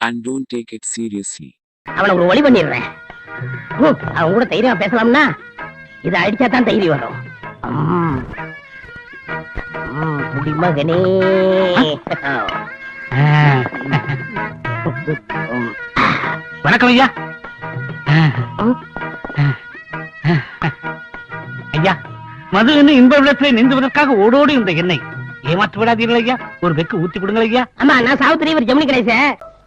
and don't take it seriously. அவனை ஒரு வழி பண்ணிடுறேன். அவன் கூட தைரியமா பேசலாம்னா இதை அடிச்சா தான் தைரியம் வரும். ம். ம், குடிமகனே ம். வணக்கம் ஐயா. ஐயா மது என்ன இன்ப விளத்திலே நீந்துவதற்காக ஓடோடி இந்த எண்ணெய் ஏமாற்று விடாதீர்கள் ஐயா. ஒரு வெக்கு ஊத்தி விடுங்கள் ஐயா. ஆமா நான் சாவித்திரி இவர் ஜெமினி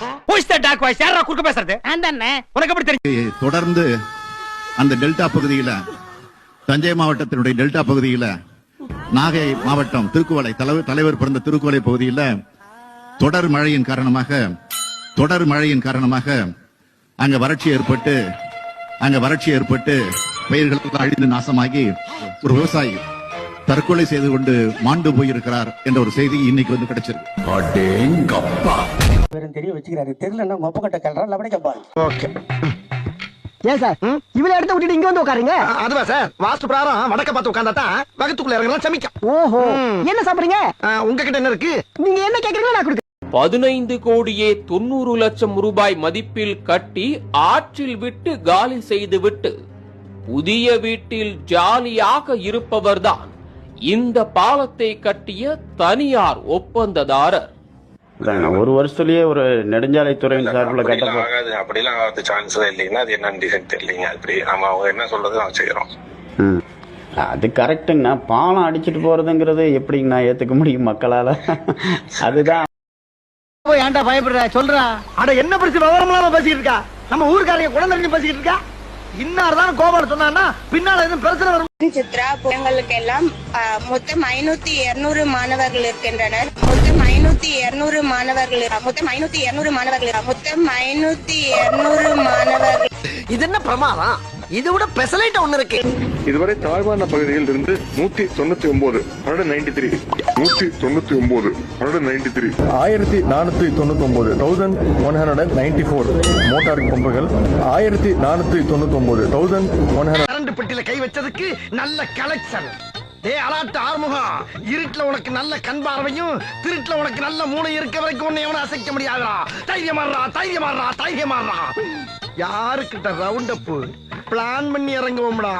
கணேசன் டாக் வாய்ஸ் யாரா குறுக்க பேசுறது? நான் தானே. உனக்கு எப்படி தெரியும் தொடர்ந்து அந்த டெல்டா பகுதியில தஞ்சை மாவட்டத்தினுடைய டெல்டா பகுதியில நாகை மாவட்டம் திருக்குவளை தலைவர் தலைவர் பிறந்த திருக்குவளை பகுதியில தொடர் மழையின் காரணமாக தொடர் மழையின் காரணமாக அங்க வறட்சி ஏற்பட்டு அங்க வறட்சி ஏற்பட்டு பயிர்கள் அழிந்து நாசமாகி ஒரு விவசாயி தற்கொலை செய்து கொண்டு மாண்டு போயிருக்கிறார் என்ற ஒரு செய்தி இன்னைக்கு வந்து கிடைச்சிருக்கு. பேரும் தெரிய வச்சுக்கிறாரு. தெரியலன்னா மொப்ப கட்ட கல்றா லபடி கப்பாரு. ஓகே. ஏன் சார்? இவளை இடத்த விட்டுட்டு இங்க வந்து உட்காருங்க. அதுவா சார்? வாஸ்து பிரகாரம் வடக்க பார்த்து உட்காந்தா தான் வகுத்துக்குள்ள இறங்கலாம் சமிக்கும். ஓஹோ. என்ன சாப்பிடுறீங்க? உங்ககிட்ட என்ன இருக்கு? நீங்க என்ன கேக்குறீங்களோ நான் கொடுக்குறேன். பதினைந்து கோடியே தொண்ணூறு லட்சம் ரூபாய் மதிப்பில் கட்டி ஆற்றில் விட்டு காலி செய்துவிட்டு புதிய வீட்டில் ஜாலியாக இருப்பவர்தான். இந்த பாலத்தை கட்டிய தனியார் ஒப்பந்ததாரர். ஒரு வருஷத்துலயே ஒரு நெடுஞ்சாலைத்துறையின் சார்பில் கட்டப்போ ஆகாது. அப்படிலாம் ஆகாது சான்ஸ் இல்லைங்கன்னா அது என்னன்னு டிசைன் தெரியலீங்க. அப்படி நம்ம அவங்க என்ன சொல்றது நாங்க செய்யறோம். ம். அது கரெக்டுங்கண்ணா பாலம் அடிச்சிட்டு போறதுங்கிறது எப்படிங்கண்ணா ஏத்துக்க முடியும் மக்களால? அதுதான். ஏன்டா பயப்படுற? சொல்றா. அட என்ன பிரச்சனை விவரம் இல்லாம பேசிக்கிட்டு இருக்கா? நம்ம ஊருக்காரங்க குழந்தை பேசிக்கிட்டு இருக்கா? இன்னார் தான் கோபால் சொன்னான்னா பின்னால எதுவும் பிரச்சனை வரும்? சித்ரா எங்களுக்கு எல்லாம் மொத்தம் ஐநூத்தி இருநூறு மாணவர்கள் இருக்கின்றனர். மொத்தம் ஐநூத்தி இருநூறு மாணவர்கள் மொத்தம் ஐநூத்தி இருநூறு மாணவர்கள் மொத்தம் ஐநூத்தி இருநூறு மாணவர்கள். இது என்ன பிரமாதம்? இது விட பெசலைட் ஒண்ணு இருக்கு. இதுவரை தாழ்வான பகுதியில் இருந்து நூத்தி தொண்ணூத்தி ஒன்பது ஹண்ட்ரட் நைன்டி த்ரீ நூத்தி தொண்ணூத்தி ஒன்பது ஹண்ட்ரட் நைன்டி த்ரீ ஆயிரத்தி நானூத்தி தொண்ணூத்தி ஒன்பது thousand one hundred and ninety four motor பம்புகள் ஆயிரத்தி நானூத்தி தொண்ணூத்தி ஒன்பது தௌசண்ட் ஒன் ஹண்ட்ரட் கரண்ட் பெட்டியில கை வச்சதுக்கு நல்ல கலெக்ஷன் டே அலாட்டு ஆறுமுகம் இருட்டுல உனக்கு நல்ல கண் பார்வையும் திருட்டுல உனக்கு நல்ல மூளை இருக்க வரைக்கும் உன்னை எவனும் அசைக்க முடியாதுடா. தைரியமாடுறா தைரியமாடுறா தைரியமாடுறா. யாருக்கிட்ட ரவுண்ட் அப் பிளான் பண்ணி இறங்குவோம்டா?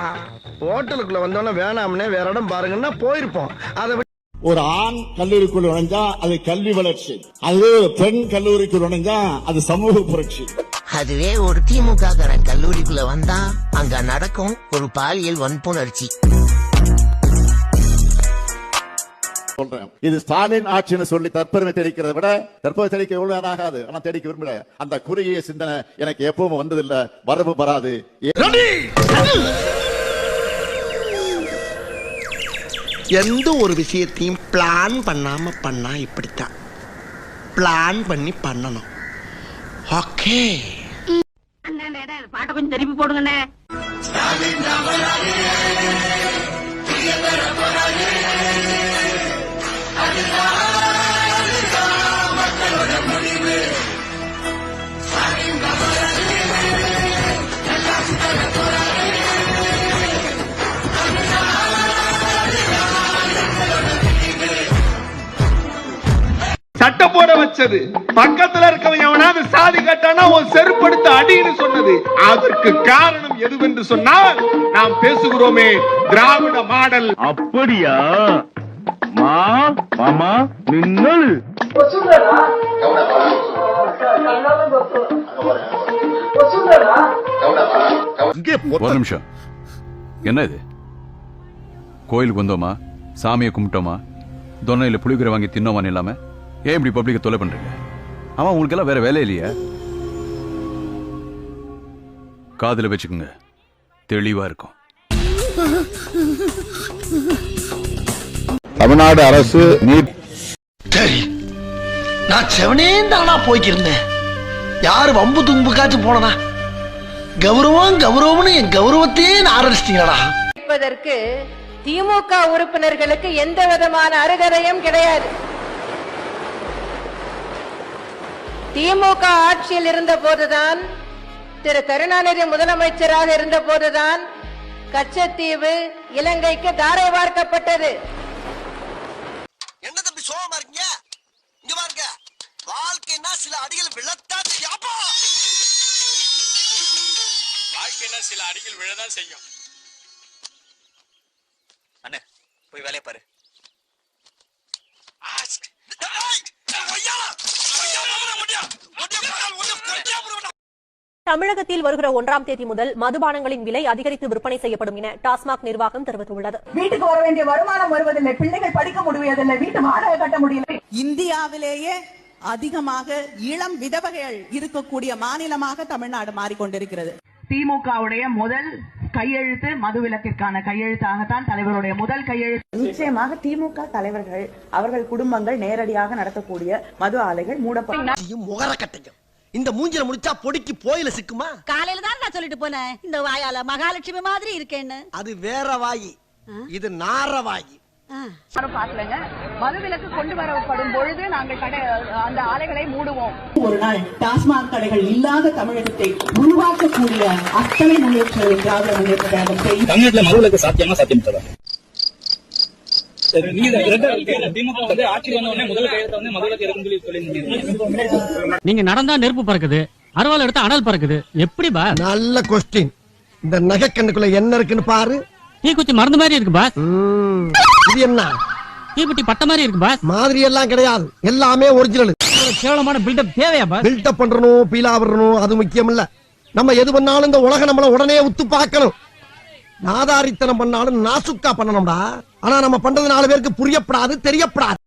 ஹோட்டலுக்குள்ள வந்தோன்னே வேணாம்னே வேற இடம் பாருங்கன்னா போயிருப்போம். அதை ஒரு ஆண் கல்லூரிக்குள் நுழைஞ்சா அது கல்வி வளர்ச்சி. அதுவே ஒரு பெண் கல்லூரிக்குள் நுழைஞ்சா அது சமூக புரட்சி. அதுவே ஒரு திமுக கல்லூரிக்குள்ள வந்தா அங்க நடக்கும் ஒரு பாலியல் வன்புணர்ச்சி. சொல்றேன். இது ஸ்டாலின் ஆட்சின்னு சொல்லி தற்பெருமை தெரிவிக்கிறத விட தற்போது தெரிவிக்க எவ்வளவு ஆகாது? ஆனா தெரிவிக்க விரும்பல. அந்த குறுகிய சிந்தனை எனக்கு எப்பவும் வந்ததில்லை. வரவு வராது. எந்த ஒரு விஷயத்தையும் பிளான் பண்ணாம பண்ணா இப்படித்தான். பிளான் பண்ணி பண்ணணும். ஓகே பாட்டை கொஞ்சம் திருப்பி போடுங்கண்ணே. வச்சது பக்கத்துல இருக்கவன் எவனாவது சாதி கட்டானா உன் செருப்படுத்த அடின்னு சொன்னது. அதற்கு காரணம் எதுவென்று சொன்னால் நாம் பேசுகிறோமே திராவிட மாடல். அப்படியா? மா மாமா மின்னல். ஒரு நிமிஷம். என்ன இது? கோயிலுக்கு வந்தோமா? சாமியை கும்பிட்டோமா? தொன்னையில புளிக்குற வாங்கி தின்னோமான்னு இல்லாம? ஏன் இப்படி பப்ளிக்க தொலை பண்றீங்க? ஆமா உங்களுக்கு எல்லாம் வேற வேலை இல்லையா. காதுல வச்சுக்கோங்க. தெளிவா இருக்கும். தமிழ்நாடு அரசு நீர் சரி. நான் செவனே தானா போய்க்கிருந்தேன். யாரு வம்பு தும்புக்காச்சும் போனனா? கௌரவம் கௌரவம்னு என் கௌரவத்தையே ஆரம்பிச்சிட்டீங்களா கேட்பதற்கு திமுக உறுப்பினர்களுக்கு எந்த விதமான அருகதையும் கிடையாது. திமுக ஆட்சியில் இருந்த போதுதான் திரு கருணாநிதி முதலமைச்சராக இருந்த போதுதான் கச்சத்தீவு இலங்கைக்கு தாரை பார்க்கப்பட்டது என்ன தம்பி சோகமா இருக்கீங்க? இங்க பாருங்க. வாழ்க்கைன்னா சில அடிகள் விழத்தான் யாப்பா வாழ்க்கையில சில அடிகள் விழதான் செய்யும். அண்ணே போய் வேலையை பாரு. தமிழகத்தில் வருகிற ஒன்றாம் தேதி முதல் மதுபானங்களின் விலை அதிகரித்து விற்பனை செய்யப்படும் என டாஸ்மாக் நிர்வாகம் தெரிவித்துள்ளது. வீட்டுக்கு வர வேண்டிய வருமானம் வருவதில்லை பிள்ளைகள் படிக்க முடிவதில்லை வீட்டு வாடகை கட்ட முடியல இந்தியாவிலேயே அதிகமாக இளம் விதவைகள் இருக்கக்கூடிய மாநிலமாக தமிழ்நாடு மாறிக்கொண்டிருக்கிறது. திமுகவுடைய முதல் கையெழுத்து மதுவிலக்கிற்கான கையெழுத்தாகத்தான் தலைவருடைய முதல் கையெழுத்து. நிச்சயமாக திமுக தலைவர்கள் அவர்கள் குடும்பங்கள் நேரடியாக நடத்தக்கூடிய மது ஆலைகள் மூடப்படும் இந்த மூஞ்சில முடிச்சா பொடிக்கு போயில சிக்குமா? காலையில தான் நான் சொல்லிட்டு போனேன். இந்த வாயால மகாலட்சுமி மாதிரி இருக்கேன்னு. அது வேற வாயி. இது நார வாயி. பாக்கலங்க மதுவிலக்கு கொண்டு வரப்படும் பொழுது நாங்கள் கடை அந்த ஆலைகளை மூடுவோம். ஒரு நாள் டாஸ்மாக் கடைகள் இல்லாத தமிழகத்தை உருவாக்கக்கூடிய அத்தனை முயற்சிகளை திராவிட முன்னேற்ற கழகம் தமிழ்நாட்டுல மதுவிலக்கு சாத்தியமா சாத்தியம் சார் திமுக வந்து ஆட்சி வந்த உடனே முதல் கையெழுத்த வந்து மதுவிலக்கு இருக்குன்னு சொல்லி நீங்க நடந்தா நெருப்பு பறக்குது அறுவாள் எடுத்தா அனல் பறக்குது. எப்படி பா நல்ல கொஸ்டின் இந்த நகைக்கண்ணுக்குள்ள என்ன இருக்குன்னு பாரு. தீக்குச்சி மருந்து மாதிரி இருக்கு பாஸ். இது என்ன? தீப்பெட்டி பட்ட மாதிரி இருக்கு பாஸ். மாதிரி எல்லாம் கிடையாது. எல்லாமே ஒரிஜினல் கேவலமான பில்டப் தேவையா பாஸ்? பில்டப் பண்றணும் பீலா விடணும் அது முக்கியம் இல்ல நம்ம எது பண்ணாலும் இந்த உலகம் நம்மள உடனே உத்து பார்க்கணும். நாதாரித்தனம் பண்ணாலும் நாசுக்கா பண்ணணும்டா. ஆனா நம்ம பண்றது நாலு பேருக்கு புரியப்படாது தெரியப்படாது.